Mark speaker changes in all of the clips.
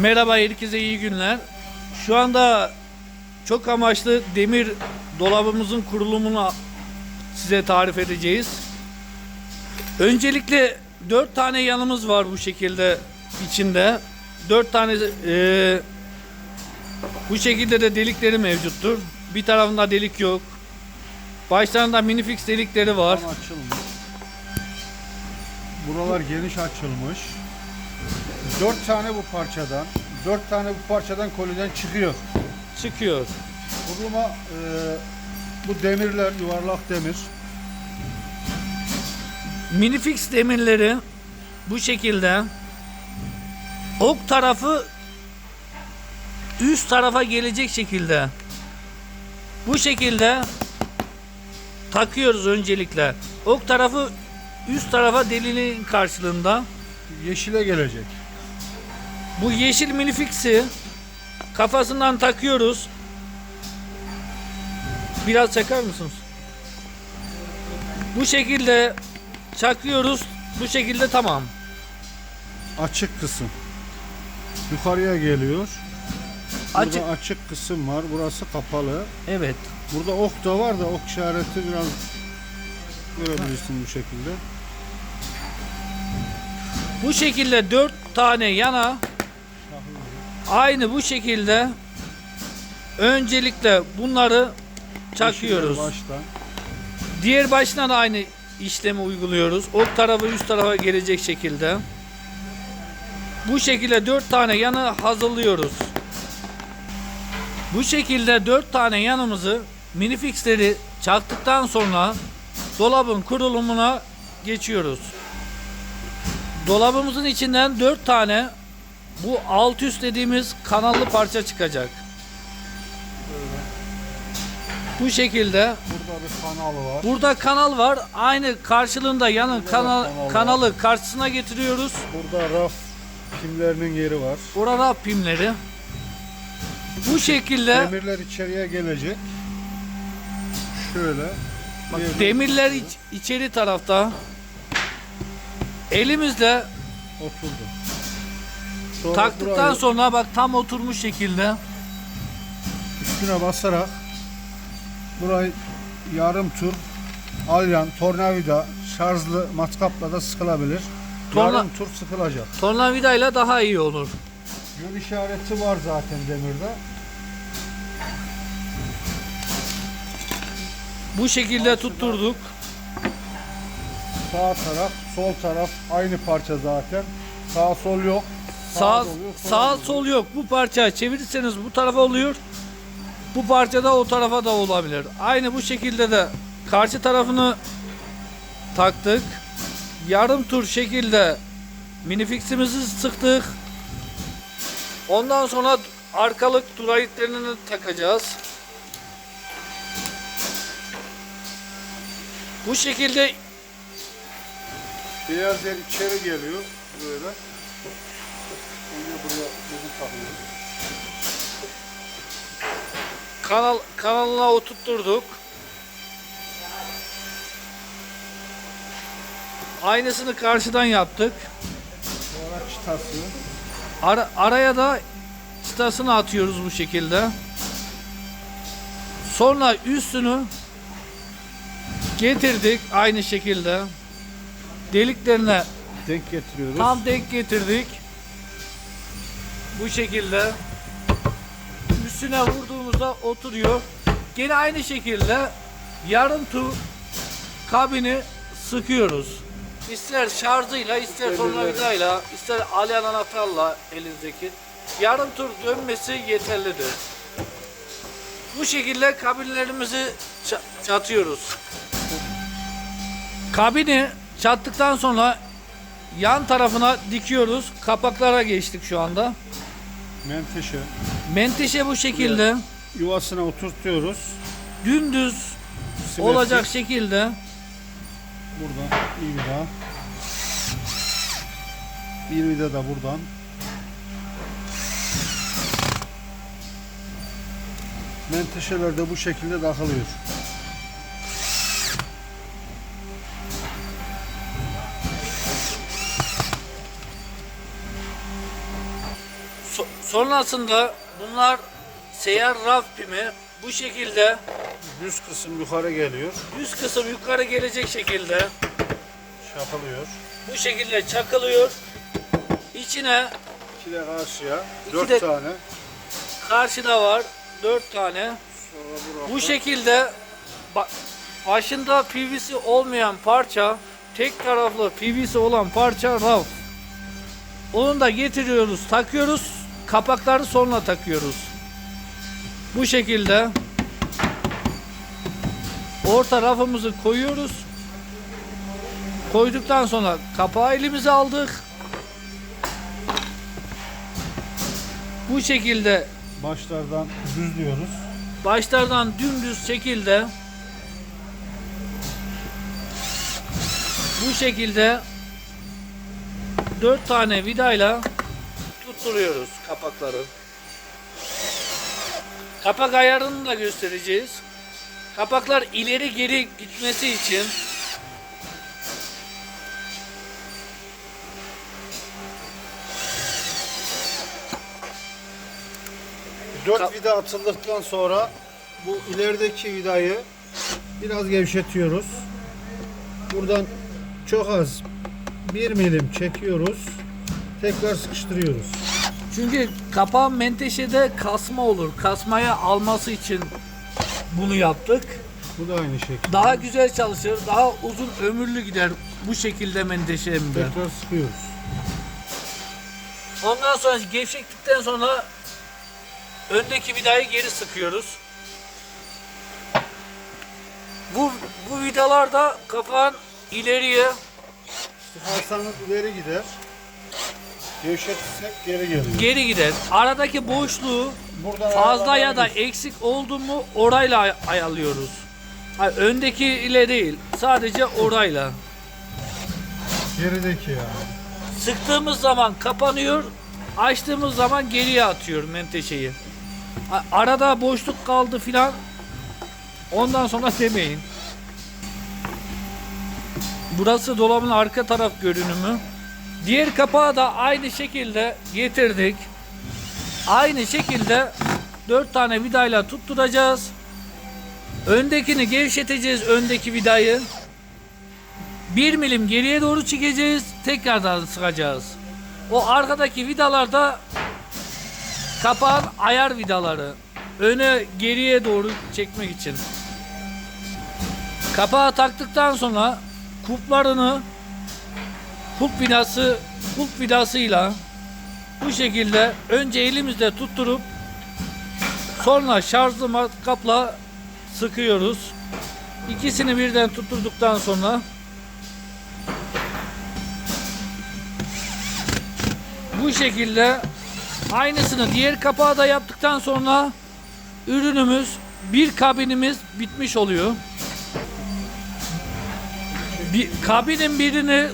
Speaker 1: Merhaba herkese iyi günler. Şu anda çok amaçlı demir dolabımızın kurulumunu size tarif edeceğiz. Öncelikle 4 tane yanımız var bu şekilde içinde. 4 tane e, bu şekilde de delikleri mevcuttur. Bir tarafında delik yok. Başlarında minifix delikleri var.
Speaker 2: Açılmış. Buralar geniş açılmış. Dört tane bu parçadan, dört tane bu parçadan koliden çıkıyor.
Speaker 1: Çıkıyor.
Speaker 2: Kuruluma e, bu demirler yuvarlak demir.
Speaker 1: Minifix demirleri bu şekilde ok tarafı üst tarafa gelecek şekilde bu şekilde takıyoruz öncelikle. Ok tarafı üst tarafa delinin karşılığında.
Speaker 2: Yeşile gelecek.
Speaker 1: Bu yeşil minifix'i kafasından takıyoruz. Biraz çakar mısınız? Bu şekilde çakıyoruz. Bu şekilde tamam.
Speaker 2: Açık kısım. Yukarıya geliyor. Burada
Speaker 1: Açık.
Speaker 2: açık kısım var. Burası kapalı.
Speaker 1: Evet.
Speaker 2: Burada ok da var da ok işareti biraz görebilirsin bu şekilde.
Speaker 1: Bu şekilde dört tane yana aynı bu şekilde öncelikle bunları çakıyoruz.
Speaker 2: Baştan.
Speaker 1: Diğer başına da aynı işlemi uyguluyoruz. Ok tarafı üst tarafa gelecek şekilde. Bu şekilde dört tane yanı hazırlıyoruz. Bu şekilde dört tane yanımızı minifixleri çaktıktan sonra dolabın kurulumuna geçiyoruz. Dolabımızın içinden dört tane bu alt üst dediğimiz kanallı parça çıkacak. Bu şekilde
Speaker 2: Burada bir kanalı var.
Speaker 1: Burada kanal var. Aynı karşılığında yanın
Speaker 2: Burada
Speaker 1: kanal,
Speaker 2: kanal var.
Speaker 1: kanalı karşısına getiriyoruz.
Speaker 2: Burada raf kimlerinin yeri var.
Speaker 1: Burada pimleri. Bu şekilde
Speaker 2: Demirler içeriye gelecek. Şöyle.
Speaker 1: bak, demirler iç- içeri tarafta. Elimizle
Speaker 2: oturdu. Sonra
Speaker 1: taktıktan
Speaker 2: burayı
Speaker 1: sonra bak tam oturmuş şekilde.
Speaker 2: üstüne basarak burayı yarım tur alyan, tornavida, şarjlı matkapla da sıkılabilir.
Speaker 1: Torna-
Speaker 2: Yarım tur sıkılacak.
Speaker 1: Tornavidayla daha iyi olur.
Speaker 2: Yön işareti var zaten demirde.
Speaker 1: Bu şekilde tutturduk.
Speaker 2: Sağ taraf, sol taraf aynı parça zaten. Sağ sol yok.
Speaker 1: Sağ sağ sol yok. Bu parça çevirirseniz bu tarafa oluyor. Bu parça da o tarafa da olabilir. Aynı bu şekilde de karşı tarafını taktık. Yarım tur şekilde minifiximizi sıktık. Ondan sonra arkalık durayitlerini takacağız. Bu şekilde
Speaker 2: Beyaz yer içeri geliyor böyle. Buraya bunu takıyoruz.
Speaker 1: kanal kanalına oturtturduk. Aynısını karşıdan yaptık.
Speaker 2: Sonra çıtası.
Speaker 1: Ara- araya da çıtasını atıyoruz bu şekilde. Sonra üstünü getirdik aynı şekilde. Deliklerine
Speaker 2: denk getiriyoruz.
Speaker 1: tam denk getirdik. Bu şekilde üstüne vurduğumuzda oturuyor. Gene aynı şekilde yarım tur kabini sıkıyoruz. İster şarjıyla, ister tornavidayla, ister alyan anahtarla elinizdeki yarım tur dönmesi yeterlidir. Bu şekilde kabinlerimizi ça- çatıyoruz. Kabini çattıktan sonra yan tarafına dikiyoruz. Kapaklara geçtik şu anda.
Speaker 2: Menteşe.
Speaker 1: Menteşe bu şekilde
Speaker 2: Yuvasına oturtuyoruz.
Speaker 1: dümdüz
Speaker 2: Simetrik.
Speaker 1: olacak şekilde
Speaker 2: Buradan bir vida. Bir vida da buradan. Menteşeler de bu şekilde takılıyor.
Speaker 1: Sonrasında bunlar seyyar raf pimi bu şekilde
Speaker 2: Düz kısım yukarı geliyor.
Speaker 1: düz kısım yukarı gelecek şekilde
Speaker 2: Çakılıyor.
Speaker 1: bu şekilde çakılıyor. İçine
Speaker 2: İki de karşıya.
Speaker 1: İki
Speaker 2: Dört
Speaker 1: de-
Speaker 2: tane.
Speaker 1: karşıda var dört tane.
Speaker 2: Sonra bu
Speaker 1: şekilde ba- başında PVC olmayan parça tek taraflı PVC olan parça raf. Onu da getiriyoruz, takıyoruz. Kapakları sonra takıyoruz. Bu şekilde orta rafımızı koyuyoruz. Koyduktan sonra kapağı elimize aldık. Bu şekilde
Speaker 2: başlardan düzlüyoruz.
Speaker 1: başlardan dümdüz şekilde bu şekilde dört tane vidayla tutturuyoruz kapakları. Kapak ayarını da göstereceğiz. Kapaklar ileri geri gitmesi için
Speaker 2: Dört vida atıldıktan sonra bu ilerideki vidayı biraz gevşetiyoruz. Buradan çok az bir milim çekiyoruz. Tekrar sıkıştırıyoruz.
Speaker 1: Çünkü kapağın menteşede kasma olur. Kasmaya alması için bunu yaptık.
Speaker 2: Bu da aynı şekilde.
Speaker 1: Daha güzel çalışır, daha uzun ömürlü gider bu şekilde menteşemde.
Speaker 2: Tekrar sıkıyoruz.
Speaker 1: Ondan sonra gevşeklikten sonra öndeki vidayı geri sıkıyoruz. Bu bu vidalar da kapağın ileriye
Speaker 2: Sıkarsanız ileri gider. Gevşetirsek geri geliyor.
Speaker 1: geri gider. Aradaki boşluğu
Speaker 2: Buradan
Speaker 1: fazla ya da eksik oldu mu orayla ay- ayarlıyoruz. Hayır, öndeki ile değil, sadece orayla.
Speaker 2: gerideki yani.
Speaker 1: Sıktığımız zaman kapanıyor, açtığımız zaman geriye atıyor menteşeyi. A- Arada boşluk kaldı filan. Ondan sonra demeyin. Burası dolabın arka taraf görünümü. Diğer kapağı da aynı şekilde getirdik. Aynı şekilde dört tane vidayla tutturacağız. Öndekini gevşeteceğiz öndeki vidayı. 1 milim geriye doğru çekeceğiz. Tekrardan sıkacağız. O arkadaki vidalar da kapağın ayar vidaları. Öne geriye doğru çekmek için. Kapağı taktıktan sonra kuplarını kup vidası kup vidasıyla bu şekilde önce elimizde tutturup sonra şarjlı matkapla sıkıyoruz. İkisini birden tutturduktan sonra bu şekilde aynısını diğer kapağı da yaptıktan sonra ürünümüz bir kabinimiz bitmiş oluyor. Bir kabinin birini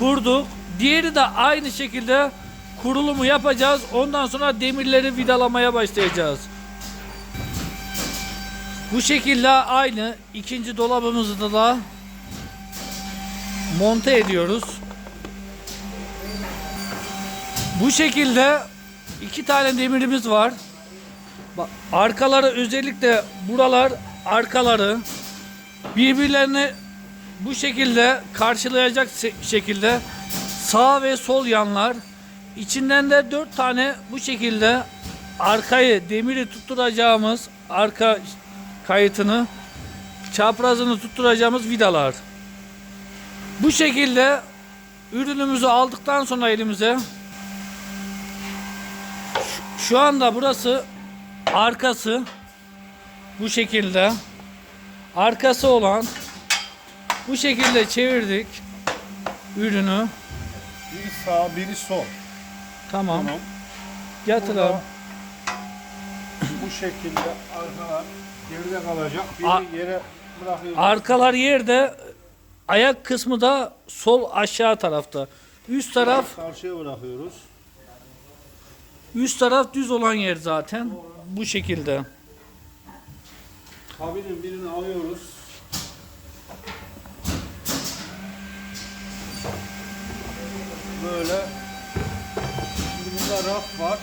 Speaker 1: kurduk. Diğeri de aynı şekilde kurulumu yapacağız. Ondan sonra demirleri vidalamaya başlayacağız. Bu şekilde aynı ikinci dolabımızı da monte ediyoruz. Bu şekilde iki tane demirimiz var. Arkaları özellikle buralar arkaları birbirlerini bu şekilde karşılayacak şekilde sağ ve sol yanlar içinden de dört tane bu şekilde arkayı demiri tutturacağımız arka kayıtını çaprazını tutturacağımız vidalar. Bu şekilde ürünümüzü aldıktan sonra elimize şu anda burası arkası bu şekilde arkası olan bu şekilde çevirdik ürünü.
Speaker 2: Biri sağ, biri sol.
Speaker 1: Tamam.
Speaker 2: Tamam.
Speaker 1: Yatır
Speaker 2: Burada
Speaker 1: abi.
Speaker 2: bu şekilde arkalar geride kalacak. Biri
Speaker 1: A-
Speaker 2: yere bırakıyoruz.
Speaker 1: Arkalar yerde ayak kısmı da sol aşağı tarafta. Üst taraf
Speaker 2: Karşıya bırakıyoruz.
Speaker 1: üst taraf düz olan yer zaten. Bu şekilde.
Speaker 2: Kabinin birini alıyoruz. Böyle. Şimdi Burada raf var.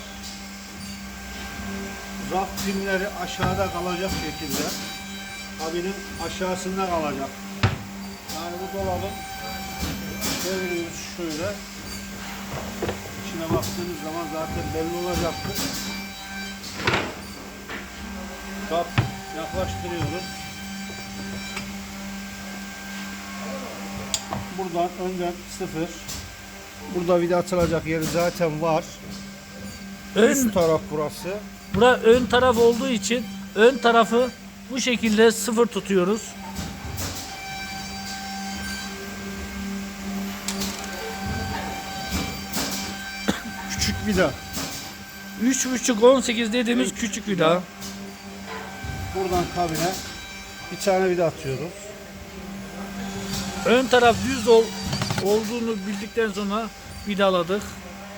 Speaker 2: Raf pimleri aşağıda kalacak şekilde. Kabinin aşağısında kalacak. Yani bu dolabın çeviriyoruz şöyle. İçine baktığınız zaman zaten belli olacaktır. Kap yaklaştırıyoruz. Buradan önden sıfır. Burada vida atılacak yeri zaten var.
Speaker 1: Ön,
Speaker 2: Üst taraf burası.
Speaker 1: bura ön taraf olduğu için ön tarafı bu şekilde sıfır tutuyoruz.
Speaker 2: Küçük vida.
Speaker 1: 3.5 18 dediğimiz küçük vida.
Speaker 2: Buradan kabine bir tane vida atıyoruz.
Speaker 1: Ön taraf düz ol, olduğunu bildikten sonra vidaladık.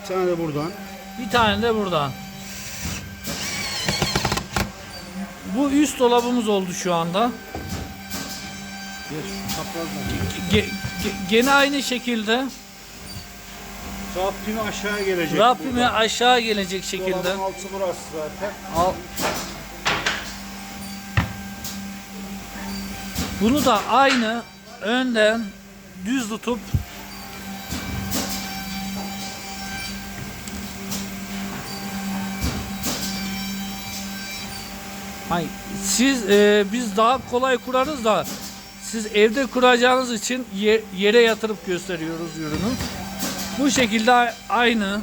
Speaker 2: Bir tane de buradan.
Speaker 1: Bir tane de buradan. Bu üst dolabımız oldu şu anda. Ge- ge- gene aynı şekilde
Speaker 2: Raf pimi aşağıya gelecek.
Speaker 1: Rabbime
Speaker 2: buradan.
Speaker 1: aşağı gelecek şekilde.
Speaker 2: Dolabın altı burası zaten.
Speaker 1: Al. Bunu da aynı önden düz tutup Hayır, siz e, biz daha kolay kurarız da siz evde kuracağınız için ye- yere yatırıp gösteriyoruz ürünü. Bu şekilde aynı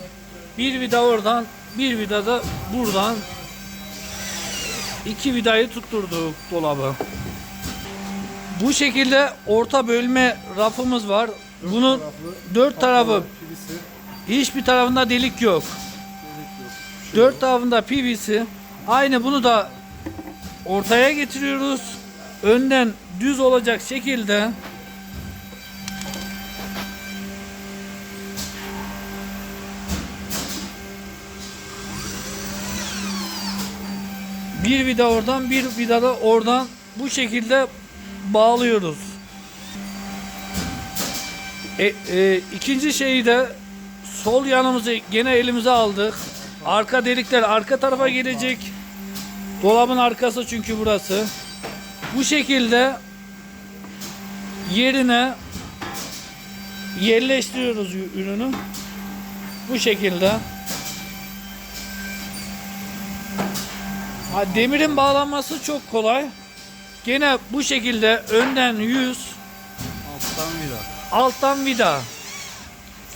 Speaker 1: bir vida oradan bir vida da buradan iki vidayı tutturduk dolabı. Bu şekilde orta bölme rafımız var. Bunun
Speaker 2: taraflı
Speaker 1: dört tarafı
Speaker 2: Kilisi.
Speaker 1: hiçbir tarafında delik yok.
Speaker 2: Şey
Speaker 1: Dört tarafında PVC. Aynı bunu da ortaya getiriyoruz. Önden düz olacak şekilde bir vida oradan bir vida da oradan bu şekilde bağlıyoruz. E, e, ikinci şeyi de sol yanımızı gene elimize aldık. Arka delikler arka tarafa gelecek. Dolabın arkası çünkü burası. Bu şekilde yerine yerleştiriyoruz ürünü. Bu şekilde. Ha, demirin bağlanması çok kolay. Gene bu şekilde önden 100,
Speaker 2: Alttan vida.
Speaker 1: alttan vida.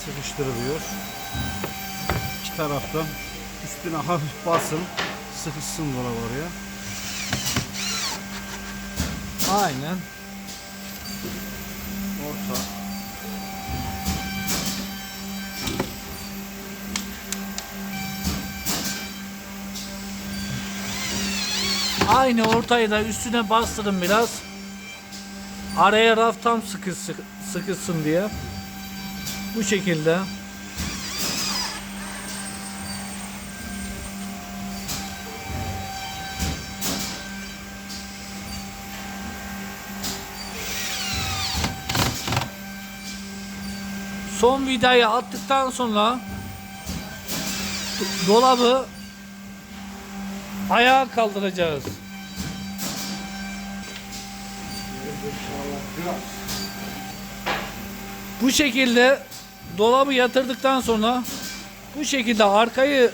Speaker 2: Sıkıştırılıyor. İki taraftan üstüne hafif basın. Sıkışsın dolap oraya.
Speaker 1: Aynen.
Speaker 2: Orta.
Speaker 1: Aynı ortayı da üstüne bastırın biraz. Araya raf tam sıkı, sıkı- sıkılsın diye. Bu şekilde. Son vidayı attıktan sonra do- dolabı ayağa kaldıracağız. Bu şekilde dolabı yatırdıktan sonra bu şekilde arkayı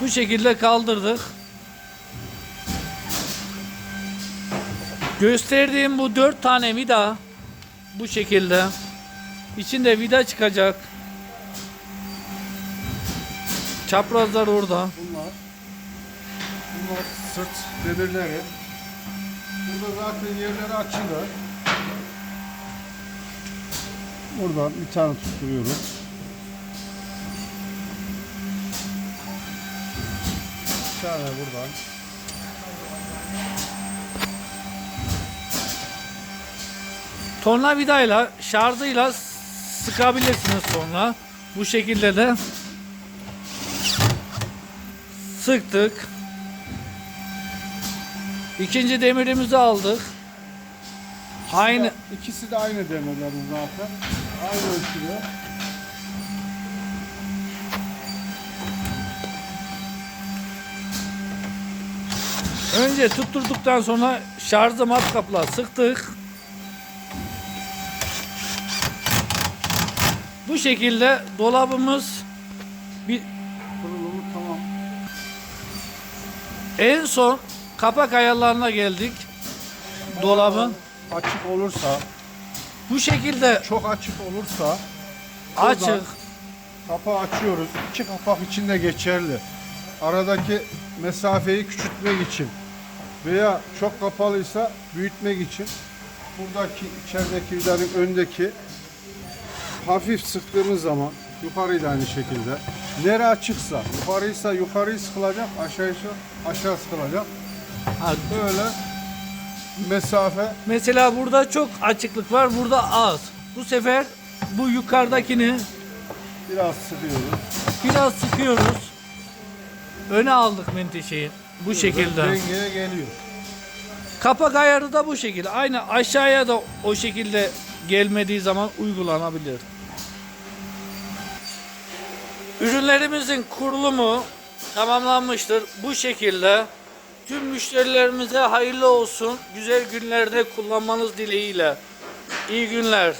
Speaker 1: bu şekilde kaldırdık. Gösterdiğim bu dört tane vida bu şekilde içinde vida çıkacak. Çaprazlar orada.
Speaker 2: Bunlar. Bunlar sırt demirleri. Burada zaten yerleri açılı. Buradan bir tane tutturuyoruz. Bir tane buradan.
Speaker 1: Tornavidayla şarjıyla sıkabilirsiniz sonra. Bu şekilde de sıktık. İkinci demirimizi aldık.
Speaker 2: İkisi
Speaker 1: Aynı.
Speaker 2: De, ikisi de aynı demirlerin zaten. Aynı ölçüde.
Speaker 1: Önce tutturduktan sonra şarjı matkapla sıktık. Bu şekilde dolabımız bir
Speaker 2: Kurulumu tamam.
Speaker 1: en son kapak ayarlarına geldik. Dolabın
Speaker 2: Açık olursa,
Speaker 1: bu şekilde
Speaker 2: çok açık olursa
Speaker 1: açık
Speaker 2: kapağı açıyoruz. İki kapak içinde geçerli. Aradaki mesafeyi küçültmek için veya çok kapalıysa büyütmek için buradaki içerideki vidanın öndeki hafif sıktığımız zaman yukarıyı da aynı şekilde. Nere açıksa yukarıysa yukarıyı sıkılacak, aşağıysa aşağı sıkılacak.
Speaker 1: Ha,
Speaker 2: Böyle mesafe
Speaker 1: Mesela burada çok açıklık var, burada az. Bu sefer bu yukarıdakini
Speaker 2: biraz sıkıyoruz.
Speaker 1: biraz sıkıyoruz. Öne aldık menteşeyi bu şekilde.
Speaker 2: Dengeye geliyor.
Speaker 1: Kapak ayarı da bu şekilde. Aynı aşağıya da o şekilde gelmediği zaman uygulanabilir. Ürünlerimizin kurulumu tamamlanmıştır. Bu şekilde tüm müşterilerimize hayırlı olsun. Güzel günlerde kullanmanız dileğiyle. İyi günler.